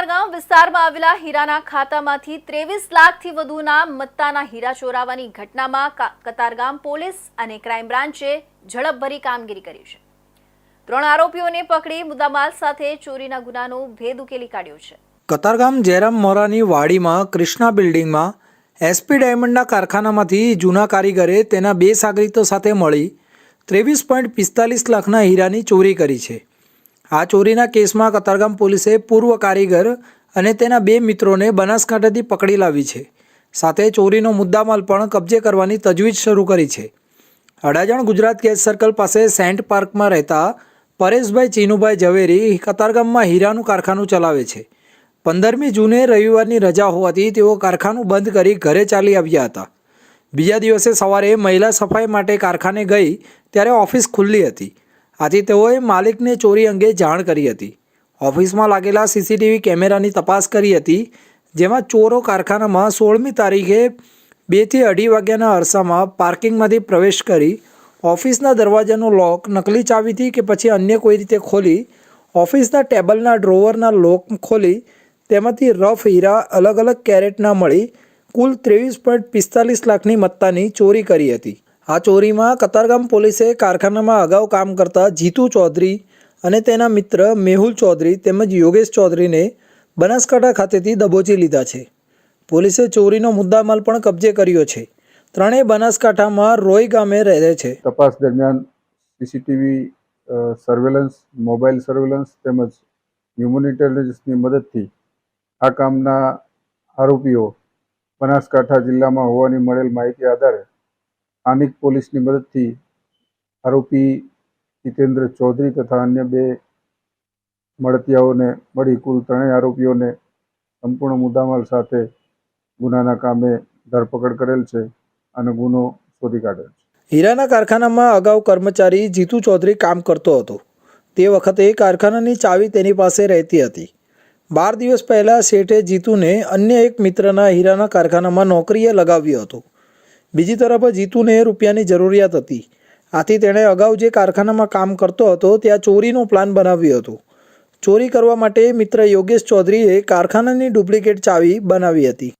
કતારગામ વિસ્તારમાં આવેલા હીરાના ખાતામાંથી ત્રેવીસ લાખથી વધુના મત્તાના હીરા ચોરાવાની ઘટનામાં કતારગામ પોલીસ અને ક્રાઇમ બ્રાન્ચે ઝડપભરી કામગીરી કરી છે. ત્રણ આરોપીઓને પકડી મુદ્દામાલ સાથે ચોરીના ગુનાનો ભેદ ઉકેલી કાઢ્યો છે. કતારગામ જયરામ મોરાની વાડીમાં કૃષ્ણા બિલ્ડિંગમાં એસપી ડાયમંડના કારખાનામાંથી જૂના કારીગરે તેના બે સાગરીતો સાથે મળી ત્રેવીસ પોઈન્ટ પિસ્તાલીસ લાખના હીરાની ચોરી કરી છે. આ ચોરીના કેસમાં કતારગામ પોલીસે પૂર્વ કારીગર અને તેના બે મિત્રોને બનાસકાંઠાથી પકડી લાવી છે. સાથે ચોરીનો મુદ્દામાલ પણ કબજે કરવાની તજવીજ શરૂ કરી છે. અડાજણ ગુજરાત ગેસ સર્કલ પાસે સેન્ટ પાર્કમાં રહેતા પરેશભાઈ ચીનુભાઈ ઝવેરી કતારગામમાં હીરાનું કારખાનું ચલાવે છે. પંદરમી જૂને રવિવારની રજા હોવાથી તેઓ કારખાનું બંધ કરી ઘરે ચાલી આવ્યા હતા. બીજા દિવસે સવારે મહિલા સફાઈ માટે કારખાને ગઈ, ત્યારે ઓફિસ ખુલ્લી હતી. આથી તેઓએ માલિકને ચોરી અંગે જાણ કરી હતી. ઓફિસમાં લાગેલા સીસીટીવી કેમેરાની તપાસ કરી હતી, જેમાં ચોરો કારખાનામાં સોળમી તારીખે બેથી અઢી વાગ્યાના અરસામાં પાર્કિંગમાંથી પ્રવેશ કરી ઓફિસના દરવાજાનું લોક નકલી ચાવીથી કે પછી અન્ય કોઈ રીતે ખોલી ઓફિસના ટેબલના ડ્રોવરના લોક ખોલી તેમાંથી રફ હીરા, અલગ અલગ કેરેટના મળી કુલ ત્રેવીસ પોઈન્ટ પિસ્તાલીસ લાખની મત્તાની ચોરી કરી હતી. આ ચોરીમાં કતારગામ પોલીસે કારખાનામાં અગાઉ કામ કરતા જીતુ ચૌધરી અને તેના મિત્ર મેહુલ ચૌધરી તેમજ યોગેશ ચૌધરીને બનાસકાંઠા ખાતેથી દબોચી લીધા છે. પોલીસે ચોરીનો મુદ્દામાલ પણ કબજે કર્યો છે. ત્રણેય બનાસકાંઠામાં રોય ગામે રહે છે. તપાસ દરમિયાન સીસીટીવી સર્વેલન્સ મોબાઈલ સર્વેલન્સ તેમજ હ્યુમન ઇન્ટેલિજન્સની મદદથી આ કામના આરોપીઓ બનાસકાંઠા જિલ્લામાં હોવાની મળેલ માહિતી આધારે સ્થાનિક પોલીસની મદદથી આરોપી જીતેન્દ્ર ચૌધરી તથા અન્ય બે મળતિયાઓને મળી કુલ ત્રણેય આરોપીઓને સંપૂર્ણ મુદ્દામાલ સાથે ગુનાના કામે ધરપકડ કરેલ છે અને ગુનો શોધી કાઢેલ છે. હીરાના કારખાનામાં અગાઉ કર્મચારી જીતુ ચૌધરી કામ કરતો હતો. તે વખતે કારખાનાની ચાવી તેની પાસે રહેતી હતી. બાર દિવસ પહેલાં શેઠે જીતુને અન્ય એક મિત્રના હીરાના કારખાનામાં નોકરીએ લગાવ્યો હતો. બીજી તરફ જીતુને રૂપિયાની જરૂરિયાત હતી. આથી તેણે અગાઉ જે કારખાનામાં કામ કરતો હતો, ત્યાં ચોરીનો પ્લાન બનાવ્યો હતો. ચોરી કરવા માટે મિત્ર યોગેશ ચૌધરીએ કારખાનાની ડુપ્લિકેટ ચાવી બનાવી હતી.